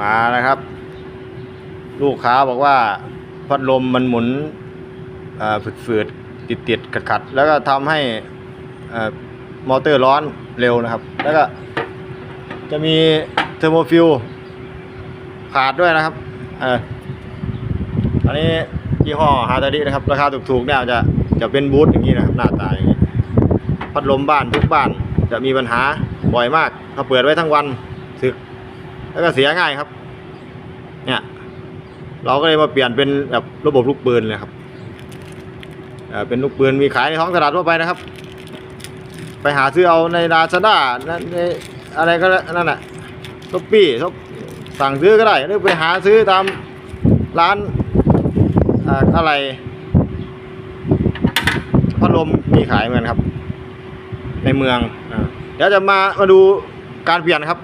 มานะครับ ลูกค้าบอกว่าพัดลมมันหมุนฝืดๆติดติดๆขัดๆแล้วก็ทำให้มอเตอร์ร้อนเร็วนะครับ แล้วก็จะมีเทอร์โมฟิลขาดด้วยนะครับอออันนี้ยี่ห้อฮาตาดินะครับ ราคาถูกๆเนี่ยจะจะเป็นบูธอย่างนี้นะครับหน้าตาอย่างนี้พัดลมบ้านทุกบ้านจะมีปัญหาบ่อยมาก ถ้าเปิดไว้ทั้งวันสึก แล้วก็เสียง่ายครับ เนี่ย เราก็เลยมาเปลี่ยนเป็นแบบระบบลูกปืนเลยครับเอ่อเป็นลูกปืนมีขายในท้องตลาดทั่วไปนะครับ ไปหาซื้อเอาในลาซาด้าในอะไรก็แล้วนั่นแหละช้อปปี้ชอปสั่งซื้อก็ได้หรือไปหาซื้อตามร้านอ่าอะไรพัดลมมีขายเหมือนครับ ในเมืองอาเดี๋ยวจะมามาดูการเปลี่ยนครับ